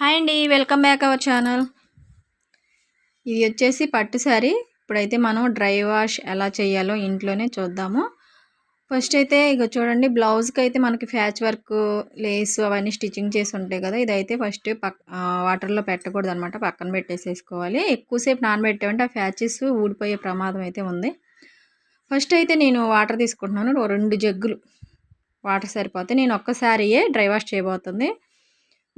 Hi అండి welcome back our channel. ఇది వచ్చేసి పట్టు శారీ. ఇప్పుడైతే మనం డ్రై వాష్ ఎలా చేయాలో ఇంట్లోనే చూద్దాము. ఫస్ట్ అయితే ఇక చూడండి బ్లౌజ్కి అయితే మనకి ఫ్యాచ్ వర్క్ లేస్ అవన్నీ స్టిచ్చింగ్ చేసి ఉంటాయి కదా. ఇదైతే ఫస్ట్ పక్ వాటర్లో పెట్టకూడదు అనమాట పక్కన పెట్టేసేసుకోవాలి. ఎక్కువసేపు నానబెట్టామంటే ఆ ఫ్యాచెస్ ఊడిపోయే ప్రమాదం అయితే ఉంది. ఫస్ట్ అయితే నేను వాటర్ తీసుకుంటున్నాను. రెండు జగ్గులు. వాటర్ సరిపోతే నేను ఒక్కసారియే డ్రై వాష్ చేయబోతుంది.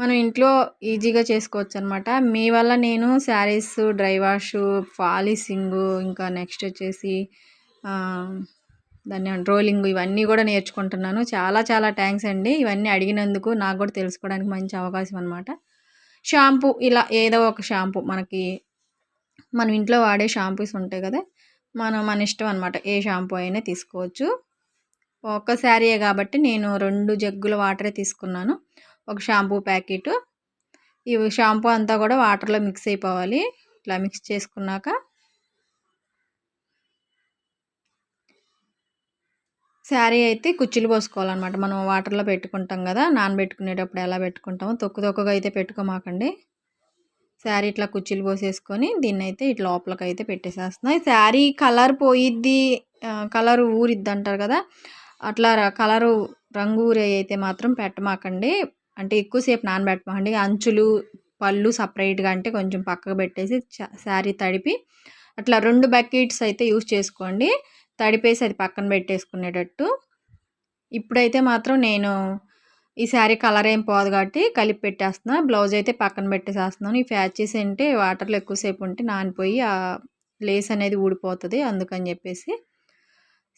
మనం ఇంట్లో ఈజీగా చేసుకోవచ్చు అనమాట మీ వల్ల నేను శారీస్ డ్రై వాష్ పాలిసింగ్ ఇంకా నెక్స్ట్ వచ్చేసి దాన్ని రోలింగ్ ఇవన్నీ కూడా నేర్చుకుంటున్నాను. చాలా చాలా థ్యాంక్స్ అండి. ఇవన్నీ అడిగినందుకు నాకు కూడా తెలుసుకోవడానికి మంచి అవకాశం అనమాట. షాంపూ ఇలా ఏదో ఒక షాంపూ మనకి మనం ఇంట్లో వాడే షాంపూస్ ఉంటాయి కదా మనం మన ఇష్టం అనమాట. ఏ షాంపూ అయినా తీసుకోవచ్చు. ఒక్క శారీయే కాబట్టి నేను రెండు జగ్గుల వాటరే తీసుకున్నాను. ఒక షాంపూ ప్యాకెట్. ఈ షాంపూ అంతా కూడా వాటర్లో మిక్స్ అయిపోవాలి. ఇట్లా మిక్స్ చేసుకున్నాక శారీ అయితే కుచ్చులు పోసుకోవాలన్నమాట. మనం వాటర్లో పెట్టుకుంటాం కదా నానబెట్టుకునేటప్పుడు ఎలా పెట్టుకుంటామో తొక్కు తొక్కుగా అయితే పెట్టుకోమాకండి. శారీ ఇట్లా కుచ్చులు పోసేసుకొని దీన్ని అయితే ఇట్లా లోపలికి అయితే పెట్టేసేస్తున్నాయి శారీ కలర్ పోయిద్ది కలర్ ఊరిద్ది అంటారు కదా అట్లా కలరు రంగు ఊరే అయితే మాత్రం పెట్టమాకండి. అంటే ఎక్కువసేపు నానబెట్టమండి అంచులు పళ్ళు సపరేట్గా అంటే కొంచెం పక్కకు పెట్టేసి శారీ తడిపి అట్లా రెండు బకెట్స్ అయితే యూస్ చేసుకోండి. తడిపేసి అది పక్కన పెట్టేసుకునేటట్టు. ఇప్పుడైతే మాత్రం నేను ఈ శారీ కలర్ ఏం పోదు కాబట్టి కలిపి పెట్టేస్తున్నా. బ్లౌజ్ అయితే పక్కన పెట్టేసేస్తున్నాను. ఈ ఫ్యాచెస్ అంటే వాటర్లో ఎక్కువసేపు ఉంటే నానిపోయి ఆ లేస్ అనేది ఊడిపోతుంది అందుకని చెప్పేసి.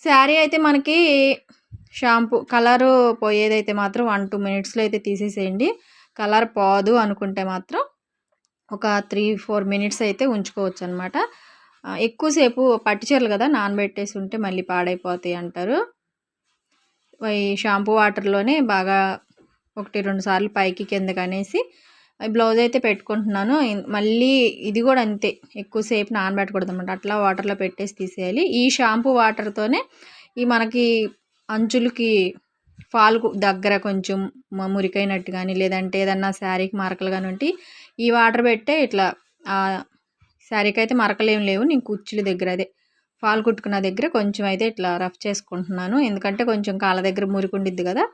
శారీ అయితే మనకి షాంపూ కలరు పోయేదైతే మాత్రం వన్ టూ మినిట్స్లో అయితే తీసేసేయండి. కలర్ పోదు అనుకుంటే మాత్రం ఒక త్రీ ఫోర్ మినిట్స్ అయితే ఉంచుకోవచ్చు అనమాట ఎక్కువసేపు పట్టిచీరలు కదా నానబెట్టేసి ఉంటే మళ్ళీ పాడైపోతాయి అంటారు. ఈ షాంపూ వాటర్లోనే బాగా ఒకటి రెండు సార్లు పైకి కిందకి అనేసి బ్లౌజ్ అయితే పెట్టుకుంటున్నాను. మళ్ళీ ఇది కూడా అంతే. ఎక్కువసేపు నానబెట్టకూడదు అనమాట అట్లా వాటర్లో పెట్టేసి తీసేయాలి. ఈ షాంపూ వాటర్తోనే ఈ మనకి అంచులకి ఫాల్ దగ్గర కొంచెం మురికైనట్టు కానీ లేదంటే ఏదన్నా శారీకి మరకలు కానీ ఉంటే ఈ వాటర్ పెట్టే ఇట్లా శారీకి అయితే మరకలు ఏం లేవు. నేను కుర్చీల దగ్గర అదే ఫాల్ కుట్టుకున్న దగ్గర కొంచెం అయితే ఇట్లా రఫ్ చేసుకుంటున్నాను. ఎందుకంటే కొంచెం కాళ్ళ దగ్గర మురికి ఉండిద్ది కదా.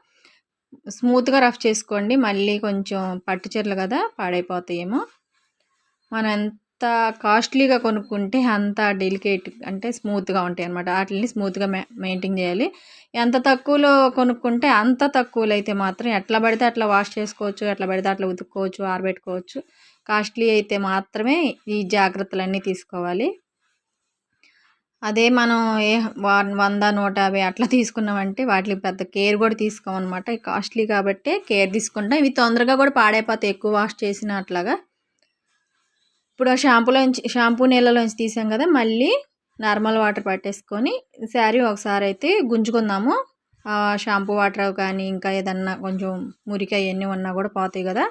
స్మూత్గా రఫ్ చేసుకోండి. మళ్ళీ కొంచెం పట్టు చీరలు కదా పాడైపోతాయేమో. మనం ఎంత కాస్ట్లీగా కొనుక్కుంటే అంత డెలికేట్ అంటే స్మూత్గా ఉంటాయి అనమాట వాటిని స్మూత్గా మెయింటైన్ చేయాలి. ఎంత తక్కువలో కొనుక్కుంటే అంత తక్కువలో అయితే మాత్రం ఎట్లా పడితే అట్లా వాష్ చేసుకోవచ్చు ఎట్లా పడితే అట్లా ఉతుక్కోవచ్చు ఆరబెట్టుకోవచ్చు. కాస్ట్లీ అయితే మాత్రమే ఈ జాగ్రత్తలన్నీ తీసుకోవాలి. అదే మనం ఏ వంద నూట యాభై అట్లా తీసుకున్నామంటే వాటికి పెద్ద కేర్ కూడా తీసుకోమన్నమాట. కాస్ట్లీ కాబట్టి కేర్ తీసుకుంటాం. ఇవి తొందరగా కూడా పాడైపోతాయి ఎక్కువ వాష్ చేసిన అట్లాగా. ఇప్పుడు ఆ షాంపూలోంచి షాంపూ నీళ్ళలోంచి తీసాం కదా మళ్ళీ నార్మల్ వాటర్ పట్టేసుకొని శారీ ఒకసారి అయితే గుంజుకుందాము. షాంపూ వాటర్ కానీ ఇంకా ఏదన్నా కొంచెం మురికి అవన్నీ ఉన్నా కూడా పోతాయి కదా.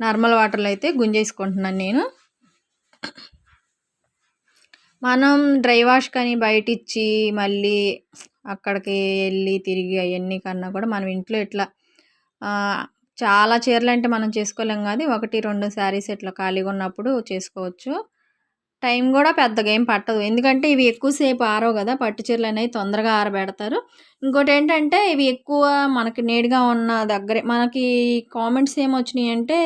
నార్మల్ వాటర్లో అయితే గుంజేసుకుంటున్నాను నేను. మనం డ్రై వాష్ కానీ బయట ఇచ్చి మళ్ళీ అక్కడికి వెళ్ళి తిరిగి అవన్నీ కన్నా కూడా మనం ఇంట్లో ఇట్లా చాలా చీరలు అంటే మనం చేసుకోలేం కానీ ఒకటి రెండు శారీస్ ఇట్లా ఖాళీగా ఉన్నప్పుడు చేసుకోవచ్చు. టైం కూడా పెద్దగా ఏం పట్టదు. ఎందుకంటే ఇవి ఎక్కువసేపు ఆరవు కదా పట్టు చీరలు అనేవి తొందరగా ఆరబెడతారు. ఇంకోటి ఏంటంటే ఇవి ఎక్కువ మనకి నేడుగా ఉన్న దగ్గరే మనకి కామెంట్స్ ఏమొచ్చినాయి అంటే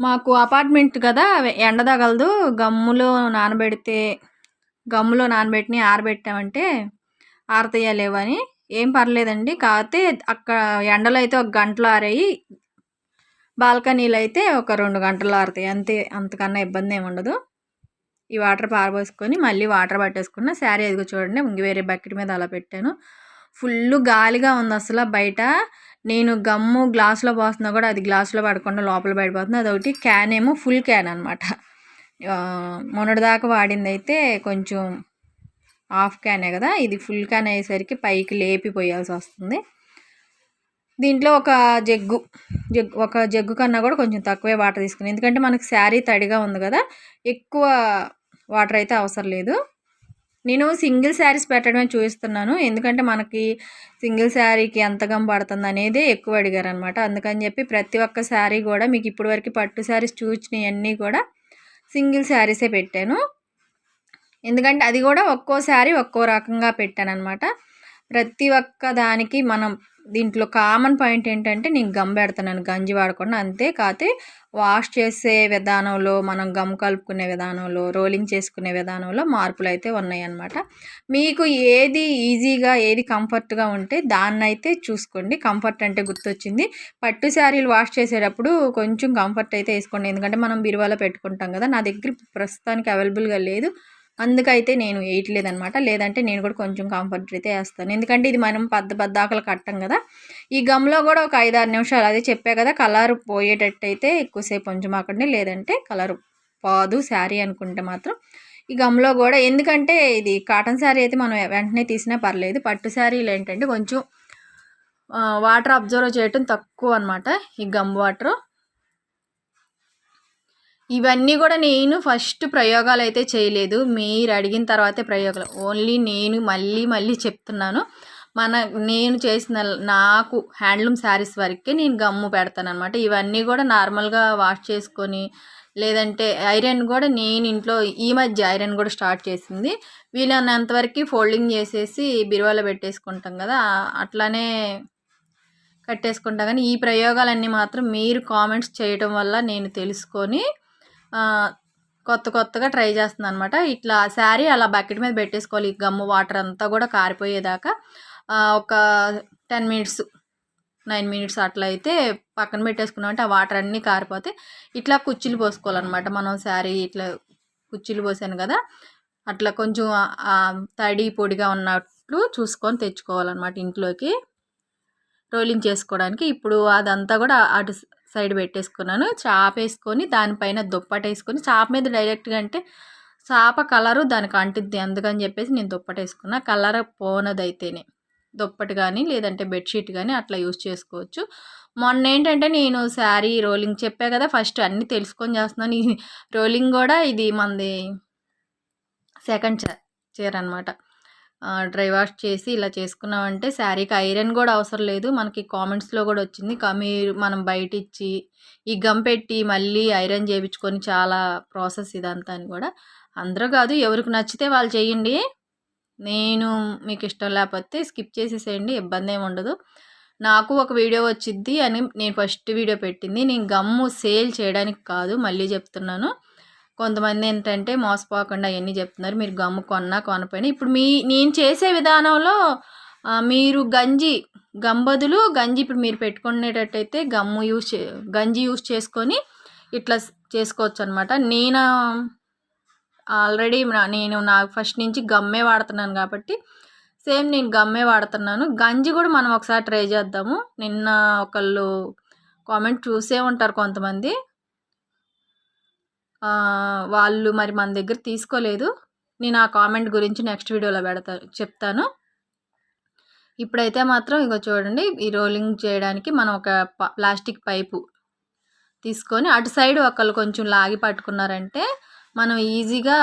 మాకు అపార్ట్మెంట్ కదా ఎండ తగలదు. గమ్ములో నానబెడితే గమ్ములో నానబెట్టిని ఆరబెట్టామంటే ఆరతయ్యా లేవని ఏం పర్లేదండి. కాకపోతే అక్కడ ఎండలో అయితే ఒక గంటలో ఆరాయి బాల్కనీలు అయితే ఒక రెండు గంటలు ఆరుతాయి. అంతే అంతకన్నా ఇబ్బంది ఏమి ఉండదు. ఈ వాటర్ పారబోసుకొని మళ్ళీ వాటర్ పట్టేసుకున్న శారీ ఎదుగు చూడండి. ఇంక వేరే బకెట్ మీద అలా పెట్టాను. ఫుల్ గాలిగా ఉంది అసలు బయట. నేను గమ్ము గ్లాస్లో పోస్తున్నా కూడా అది గ్లాస్లో పడకుండా లోపల పడిపోతుంది. అదొకటి క్యాన్ ఏమో ఫుల్ క్యాన్ అనమాట మొన్నటిదాకా వాడింది అయితే కొంచెం హాఫ్ క్యానే కదా? ఇది ఫుల్ క్యాన్ అయ్యేసరికి పైకి లేపి పోయాల్సి వస్తుంది. దీంట్లో ఒక జగ్గు జగ్గు ఒక జగ్గు కన్నా కూడా కొంచెం తక్కువే వాటర్ తీసుకుని ఎందుకంటే మనకు శారీ తడిగా ఉంది కదా ఎక్కువ వాటర్ అయితే అవసరం లేదు. నేను సింగిల్ శారీస్ పెట్టడమే చూపిస్తున్నాను. ఎందుకంటే మనకి సింగిల్ శారీకి ఎంత పడుతుంది అనేది ఎక్కువ అడిగారు అనమాట అందుకని చెప్పి ప్రతి ఒక్క శారీ కూడా మీకు ఇప్పటివరకు పట్టు శారీస్ చూసినవన్నీ కూడా సింగిల్ శారీసే పెట్టాను. ఎందుకంటే అది కూడా ఒక్కో శారీ ఒక్కో రకంగా పెట్టాను అనమాట ప్రతి ఒక్క దానికి మనం దీంట్లో కామన్ పాయింట్ ఏంటంటే నేను గమ్ పెడుతున్నాను గంజి వాడకుండా అంతే కాతే వాష్ చేసే విధానంలో మనం గమ్ కలుపుకునే విధానంలో రోలింగ్ చేసుకునే విధానంలో మార్పులు అయితే ఉన్నాయన్నమాట. మీకు ఏది ఈజీగా ఏది కంఫర్ట్గా ఉంటే దాన్ని అయితే చూసుకోండి. కంఫర్ట్ అంటే గుర్తొచ్చింది. పట్టు శారీలు వాష్ చేసేటప్పుడు కొంచెం కంఫర్ట్ అయితే వేసుకోండి. ఎందుకంటే మనం బీరువాలో పెట్టుకుంటాం కదా నా దగ్గర ప్రస్తుతానికి అవైలబుల్గా లేదు. అందుకైతే నేను వేయట్లేదనమాట లేదంటే నేను కూడా కొంచెం కంఫర్ట్ అయితే వేస్తాను. ఎందుకంటే ఇది మనం పద్ద పద్దాకలు కట్టం కదా. ఈ గమ్లో కూడా ఒక ఐదు ఆరు నిమిషాలు అదే చెప్పా కదా కలర్ పోయేటట్టు అయితే ఎక్కువసేపు అక్కడనే లేదంటే కలర్ పోదు శారీ అనుకుంటే మాత్రం ఈ గమ్లో కూడా. ఎందుకంటే ఇది కాటన్ శారీ అయితే మనం వెంటనే తీసినా పర్లేదు. పట్టు శారీలు ఏంటంటే కొంచెం వాటర్ అబ్జర్వ్ చేయటం తక్కువ అనమాట ఈ గమ్ వాటర్ ఇవన్నీ కూడా నేను ఫస్ట్ ప్రయోగాలు అయితే చేయలేదు. మీరు అడిగిన తర్వాతే ప్రయోగాలు. ఓన్లీ నేను మళ్ళీ మళ్ళీ చెప్తున్నాను. మన నేను చేసిన నాకు హ్యాండ్లూమ్ శారీస్ వరకే నేను గమ్ము పెడతాను అనమాట ఇవన్నీ కూడా నార్మల్గా వాష్ చేసుకొని లేదంటే ఐరన్ కూడా నేను ఇంట్లో ఈ మధ్య ఐరన్ కూడా స్టార్ట్ చేసింది. వీలైనంతవరకు ఫోల్డింగ్ చేసేసి బిరువాలో పెట్టేసుకుంటాం కదా అట్లానే కట్టేసుకుంటా. కానీ ఈ ప్రయోగాలన్నీ మాత్రం మీరు కామెంట్స్ చేయడం వల్ల నేను తెలుసుకొని కొత్త కొత్తగా ట్రై చేస్తున్నాను అనమాట ఇట్లా శారీ అలా బకెట్ మీద పెట్టేసుకోవాలి. గమ్ము వాటర్ అంతా కూడా కారిపోయేదాకా ఒక టెన్ మినిట్స్ నైన్ మినిట్స్ అట్లా అయితే పక్కన పెట్టేసుకున్నామంటే ఆ వాటర్ అన్నీ కారిపోతే ఇట్లా కుర్చీలు పోసుకోవాలన్నమాట. మనం శారీ ఇట్లా కుర్చీలు పోసాను కదా అట్లా కొంచెం తడి పొడిగా ఉన్నట్లు చూసుకొని తెచ్చుకోవాలన్నమాట ఇంట్లోకి. రోలింగ్ చేసుకోవడానికి. ఇప్పుడు అదంతా కూడా అటు సైడ్ పెట్టేసుకున్నాను. చాప వేసుకొని దానిపైన దుప్పట వేసుకొని చాప మీద డైరెక్ట్గా అంటే చాప కలరు దానికి అంటుద్ది అందుకని చెప్పేసి నేను దుప్పట వేసుకున్నా. కలర్ పోనదైతేనే. దుప్పటి కానీ లేదంటే బెడ్షీట్ కానీ అట్లా యూస్ చేసుకోవచ్చు. మొన్న ఏంటంటే నేను శారీ రోలింగ్ చెప్పా కదా ఫస్ట్ అన్నీ తెలుసుకొని చేస్తున్నాను. ఈ రోలింగ్ కూడా ఇది మనది సెకండ్ చీర అనమాట డ్రై వాష్ చేసి ఇలా చేసుకున్నామంటే శారీకి ఐరన్ కూడా అవసరం లేదు. మనకి కామెంట్స్లో కూడా వచ్చింది. మీరు మనం బయట ఇచ్చి ఈ గమ్ పెట్టి మళ్ళీ ఐరన్ చేయించుకొని చాలా ప్రాసెస్ ఇదంతా అని కూడా. అందరూ కాదు ఎవరికి నచ్చితే వాళ్ళు చేయండి. నేను మీకు ఇష్టం లేకపోతే స్కిప్ చేసేసేయండి ఇబ్బంది ఏమి ఉండదు. నాకు ఒక వీడియో వచ్చిద్ది అని నేను ఫస్ట్ వీడియో పెట్టింది. నేను గమ్ము సేల్ చేయడానికి కాదు మళ్ళీ చెప్తున్నాను. కొంతమంది ఏంటంటే మోసపోకుండా అవన్నీ చెప్తున్నారు. మీరు గమ్ము కొన్నా కొనపోయినా ఇప్పుడు మీ నేను చేసే విధానంలో మీరు గంజి గంబదులు గంజి ఇప్పుడు మీరు పెట్టుకునేటట్టయితే గమ్ము యూస్ గంజి యూస్ చేసుకొని ఇట్లా చేసుకోవచ్చు అనమాట నేను ఆల్రెడీ నేను నాకు ఫస్ట్ నుంచి గమ్మే వాడుతున్నాను కాబట్టి సేమ్ నేను గమ్మే వాడుతున్నాను. గంజి కూడా మనం ఒకసారి ట్రై చేద్దాము. నిన్న ఒకళ్ళు కామెంట్ చూసే ఉంటారు కొంతమంది. వాళ్ళు మరి మన దగ్గర తీసుకోలేదు. నేను ఆ కామెంట్ గురించి నెక్స్ట్ వీడియోలో పెడతా చెప్తాను. ఇప్పుడైతే మాత్రం ఇగో చూడండి ఈ రోలింగ్ చేయడానికి మనం ఒక ప్లాస్టిక్ పైపు తీసుకొని అటు సైడ్ ఒకళ్ళు కొంచెం లాగి పట్టుకున్నారంటే మనం ఈజీగా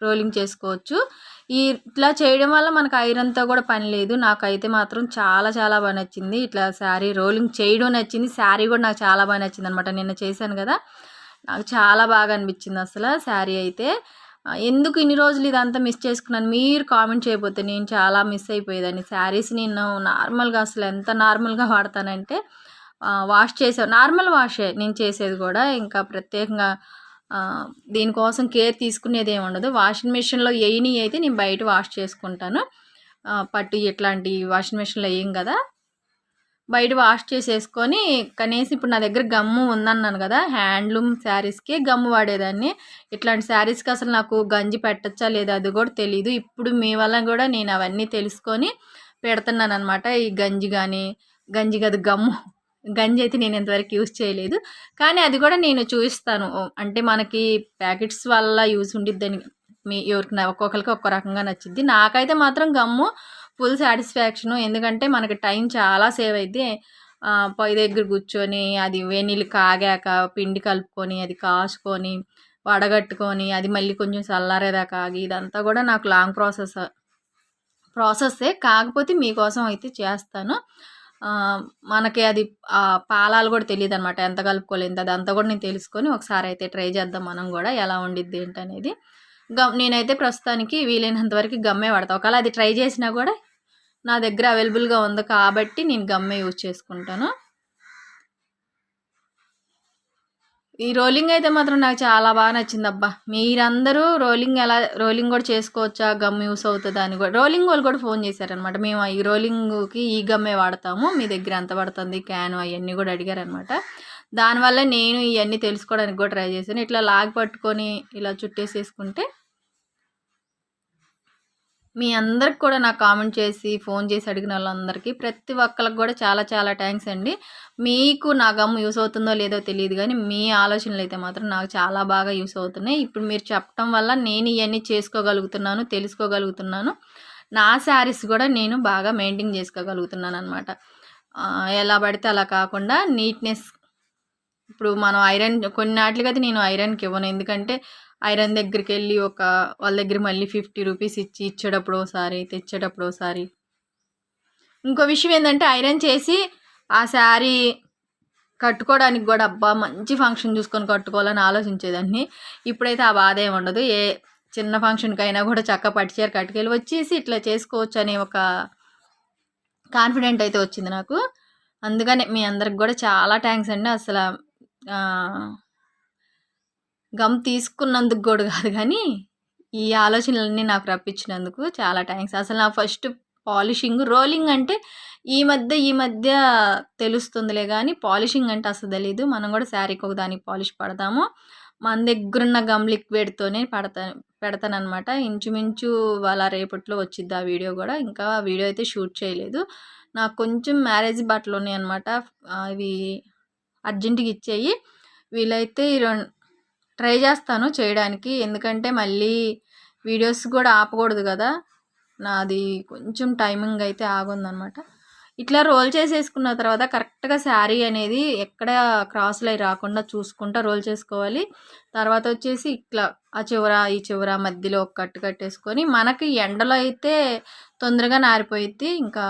రోలింగ్ చేసుకోవచ్చు. ఈ ఇట్లా చేయడం వల్ల మనకు ఐరన్తో కూడా పని లేదు. నాకైతే మాత్రం చాలా చాలా బాగా నచ్చింది. ఇట్లా శారీ రోలింగ్ చేయడం నచ్చింది. శారీ కూడా నాకు చాలా బాగా నచ్చింది అనమాట నిన్న చేశాను కదా. నాకు చాలా బాగా అనిపించింది అసలు శారీ అయితే. ఎందుకు ఇన్ని రోజులు ఇదంతా మిస్ చేసుకున్నాను? మీరు కామెంట్ చేయబోతే నేను చాలా మిస్ అయిపోయేదాన్ని. శారీస్ నేను నార్మల్గా అసలు ఎంత నార్మల్గా వాడతానంటే వాష్ చేసే నార్మల్ వాషే నేను చేసేది కూడా. ఇంకా ప్రత్యేకంగా దీనికోసం కేర్ తీసుకునేది ఏమి ఉండదు. వాషింగ్ మిషన్లో వేయని అయితే నేను బయట వాష్ చేసుకుంటాను. పట్టు ఇట్లాంటి వాషింగ్ మిషన్లో వేయం కదా. బయట వాష్ చేసేసుకొని కనీసం ఇప్పుడు నా దగ్గర గమ్ము ఉందన్నాను కదా హ్యాండ్లూమ్ శారీస్కే గమ్ము వాడేదాన్ని. ఇట్లాంటి శారీస్కి అసలు నాకు గంజి పెట్టచ్చా లేదా అది కూడా తెలియదు ఇప్పుడు మీ వల్ల కూడా నేను అవన్నీ తెలుసుకొని పెడుతున్నాను అనమాట ఈ గంజి కానీ గంజి కాదు గమ్ము. గంజి అయితే నేను ఇంతవరకు యూజ్ చేయలేదు. కానీ అది కూడా నేను చూపిస్తాను. అంటే మనకి ప్యాకెట్స్ వల్ల యూజ్ ఉండిద్దని మీ ఎవరికి ఒక్కొక్కరికి ఒక్కో రకంగా నచ్చింది నాకైతే మాత్రం గమ్ము ఫుల్ సాటిస్ఫాక్షను. ఎందుకంటే మనకి టైం చాలా సేవ్ అయితే పొయ్యి దగ్గర కూర్చొని అది వేనీళ్ళు కాగాక పిండి కలుపుకొని అది కాచుకొని వడగట్టుకొని అది మళ్ళీ కొంచెం చల్లారేదాకా ఆగి ఇదంతా కూడా నాకు లాంగ్ ప్రాసెస్ ప్రాసెస్సే. కాకపోతే మీకోసం అయితే చేస్తాను. మనకి అది పాలాలు కూడా తెలియదు అనమాట ఎంత కలుపుకోలేదు అదంతా కూడా నేను తెలుసుకొని ఒకసారి అయితే ట్రై చేద్దాం మనం కూడా ఎలా ఉండిద్ది ఏంటనేది. గమ్ నేనైతే ప్రస్తుతానికి వీలైనంత వరకు గమ్మే వాడతాను ఒకవేళ అది ట్రై చేసినా కూడా నా దగ్గర అవైలబుల్గా ఉంది కాబట్టి నేను గమ్మే యూజ్ చేసుకుంటాను. ఈ రోలింగ్ అయితే మాత్రం నాకు చాలా బాగా నచ్చింది అబ్బా మీరందరూ రోలింగ్ ఎలా రోలింగ్ కూడా చేసుకోవచ్చా? గమ్ యూస్ అవుతుందా అని కూడా. రోలింగ్ వాళ్ళు కూడా ఫోన్ చేశారనమాట మేము ఈ రోలింగ్కి ఈ గమ్మే వాడతాము. మీ దగ్గర ఎంత పడుతుంది? క్యాన్ అవన్నీ కూడా అడిగారనమాట దానివల్ల నేను ఇవన్నీ తెలుసుకోవడానికి కూడా ట్రై చేశాను. ఇట్లా లాగ్ పట్టుకొని ఇలా చుట్టేసేసుకుంటే మీ అందరికి కూడా నాకు కామెంట్ చేసి ఫోన్ చేసి అడిగిన వాళ్ళందరికీ ప్రతి ఒక్కరికి కూడా చాలా చాలా థ్యాంక్స్ అండి. మీకు నా గమ్ యూస్ అవుతుందో లేదో తెలియదు కానీ మీ ఆలోచనలు అయితే మాత్రం నాకు చాలా బాగా యూస్ అవుతున్నాయి. ఇప్పుడు మీరు చెప్పడం వల్ల నేను ఇవన్నీ చేసుకోగలుగుతున్నాను తెలుసుకోగలుగుతున్నాను. నా శారీస్ కూడా నేను బాగా మెయింటైన్ చేసుకోగలుగుతున్నాను అనమాట ఎలా పడితే అలా కాకుండా నీట్నెస్ ఇప్పుడు మనం ఐరన్ కొన్ని నాటికైతే నేను ఐరన్కి ఇవ్వను. ఎందుకంటే ఐరన్ దగ్గరికి వెళ్ళి ఒక వాళ్ళ దగ్గర మళ్ళీ ఫిఫ్టీ రూపీస్ ఇచ్చి ఇచ్చేటప్పుడు ఒకసారి తెచ్చేటప్పుడు ఒకసారి. ఇంకో విషయం ఏంటంటే ఐరన్ చేసి ఆ శారీ కట్టుకోవడానికి కూడా అబ్బా మంచి ఫంక్షన్ చూసుకొని కట్టుకోవాలని ఆలోచించేదాన్ని. ఇప్పుడైతే ఆ బాధ ఏమి ఉండదు. ఏ చిన్న ఫంక్షన్కి అయినా కూడా చక్క పట్టిచేరు కట్టుకెళ్ళి వచ్చేసి ఇట్లా చేసుకోవచ్చు అనే ఒక కాన్ఫిడెంట్ అయితే వచ్చింది నాకు. అందుకనే మీ అందరికి కూడా చాలా థ్యాంక్స్ అండి. అసలు గమ్ తీసుకున్నందుకు కూడా కాదు కానీ ఈ ఆలోచనలన్నీ నాకు రప్పించినందుకు చాలా థ్యాంక్స్. అసలు నా ఫస్ట్ పాలిషింగ్ రోలింగ్ అంటే ఈ మధ్య ఈ మధ్య తెలుస్తుందిలే కానీ పాలిషింగ్ అంటే అసలు తెలీదు. మనం కూడా శారీకి ఒక దానికి పాలిష్ పడతాము. మన దగ్గరున్న గమ్ లిక్విడ్తోనే పడతా పెడతానమాట ఇంచుమించు వాళ్ళ రేపట్లో వచ్చిద్ది ఆ వీడియో కూడా. ఇంకా వీడియో అయితే షూట్ చేయలేదు. నాకు కొంచెం మ్యారేజ్ బట్టలు ఉన్నాయి అనమాట అవి అర్జెంటుగా ఇచ్చేయి. వీలైతే ఈ రెండు ట్రై చేస్తాను చేయడానికి. ఎందుకంటే మళ్ళీ వీడియోస్ కూడా ఆపకూడదు కదా. నాది కొంచెం టైమింగ్ అయితే ఆగుందనమాట. ఇట్లా రోల్ చేసేసుకున్న తర్వాత కరెక్ట్గా శారీ అనేది ఎక్కడ క్రాస్లై రాకుండా చూసుకుంటా రోల్ చేసుకోవాలి. తర్వాత వచ్చేసి ఇట్లా ఆ చివర ఈ చివర మధ్యలో ఒక కట్టు కట్టేసుకొని మనకి ఎండలో అయితే తొందరగా నారిపోయిద్ది. ఇంకా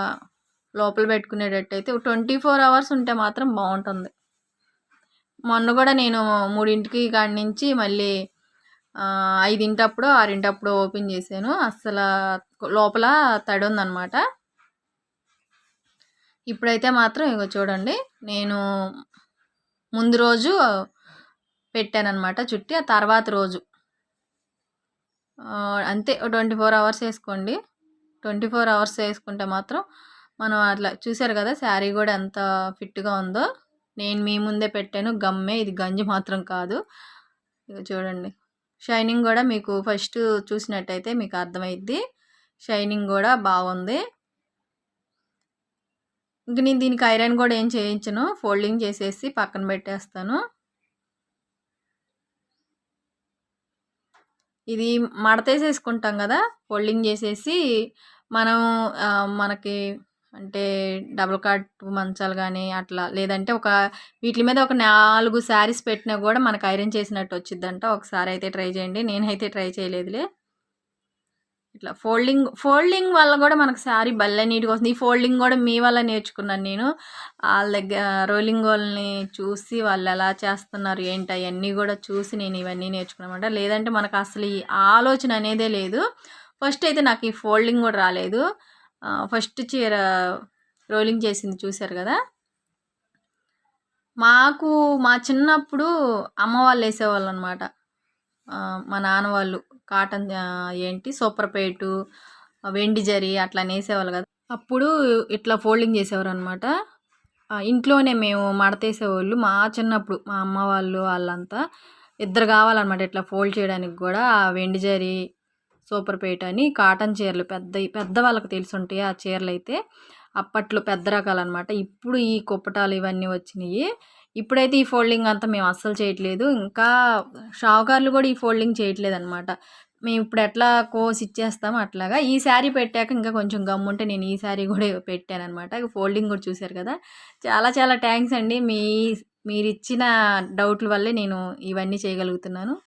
లోపల పెట్టుకునేటట్టు అయితే ట్వంటీ ఫోర్ అవర్స్ ఉంటే మాత్రం బాగుంటుంది. మొన్న కూడా నేను మూడింటికి కాడి నుంచి మళ్ళీ ఐదింటప్పుడు ఆరింటప్పుడు ఓపెన్ చేశాను. అస్సలు లోపల తడి ఉందన్నమాట. ఇప్పుడైతే మాత్రం ఇగో చూడండి నేను ముందు రోజు పెట్టానమాట చుట్టి ఆ తర్వాత రోజు. అంతే ట్వంటీ ఫోర్ అవర్స్ వేసుకోండి. ట్వంటీ ఫోర్ అవర్స్ వేసుకుంటే మాత్రం మనం అట్లా చూసారు కదా శారీ కూడా ఎంత ఫిట్గా ఉందో. నేను మీ ముందే పెట్టాను. గమ్మే. ఇది గంజి మాత్రం కాదు. ఇక చూడండి. షైనింగ్ కూడా మీకు ఫస్ట్ చూసినట్టయితే మీకు అర్థమైద్ది. షైనింగ్ కూడా బాగుంది. ఇంక నేను దీనికి ఐరన్ కూడా ఏం చేయించను. ఫోల్డింగ్ చేసేసి పక్కన పెట్టేస్తాను. ఇది మడతేసేసుకుంటాం కదా. ఫోల్డింగ్ చేసేసి మనం మనకి అంటే డబుల్ కాట్ మంచాలు కానీ అట్లా లేదంటే ఒక వీటి మీద ఒక నాలుగు శారీస్ పెట్టినా కూడా మనకు ఐరన్ చేసినట్టు వచ్చిద్దంట. ఒకసారి అయితే ట్రై చేయండి. నేనైతే ట్రై చేయలేదులే. ఇట్లా ఫోల్డింగ్ ఫోల్డింగ్ వల్ల కూడా మనకు శారీ భలే నీట్గా వస్తుంది. ఈ ఫోల్డింగ్ కూడా మీ వల్ల నేర్చుకున్నాను నేను. వాళ్ళ దగ్గర రోలింగ్ వాళ్ళని చూసి వాళ్ళు ఎలా చేస్తున్నారు ఏంటి అవన్నీ కూడా చూసి నేను ఇవన్నీ నేర్చుకున్నామంట లేదంటే మనకు అసలు ఈ ఆలోచన అనేదే లేదు. ఫస్ట్ అయితే నాకు ఈ ఫోల్డింగ్ కూడా రాలేదు. ఫస్ట్ చీర రోలింగ్ చేసింది చూశారు కదా? మాకు మా చిన్నప్పుడు అమ్మ వాళ్ళు వేసేవాళ్ళు అనమాట మా నాన్న వాళ్ళు కాటన్ ఏంటి సూపర్పేటు వెండి జరి అట్లా వేసేవాళ్ళు కదా? అప్పుడు ఇట్లా ఫోల్డింగ్ చేసేవారు అనమాట ఇంట్లోనే మేము మడతేసేవాళ్ళు మా చిన్నప్పుడు మా అమ్మ వాళ్ళు వాళ్ళంతా ఇద్దరు కావాలన్నమాట ఇట్లా ఫోల్డ్ చేయడానికి కూడా. వెండి జరి సూపర్పేట అని కాటన్ చీరలు పెద్ద పెద్ద వాళ్ళకి తెలిసి ఉంటాయి ఆ చీరలు అయితే అప్పట్లో పెద్ద రకాలు అనమాట ఇప్పుడు ఈ కుప్పటాలు ఇవన్నీ వచ్చినాయి. ఇప్పుడైతే ఈ ఫోల్డింగ్ అంతా మేము అస్సలు చేయట్లేదు. ఇంకా షావుకారులు కూడా ఈ ఫోల్డింగ్ చేయట్లేదు అనమాట మేము ఇప్పుడు ఎట్లా కోసి ఇచ్చేస్తాము అట్లాగా. ఈ శారీ పెట్టాక ఇంకా కొంచెం గమ్ముంటే నేను ఈ శారీ కూడా పెట్టాను అనమాట ఫోల్డింగ్ కూడా చూశారు కదా. చాలా చాలా థ్యాంక్స్ అండి. మీ మీరు ఇచ్చిన డౌట్ల వల్లే నేను ఇవన్నీ చేయగలుగుతున్నాను.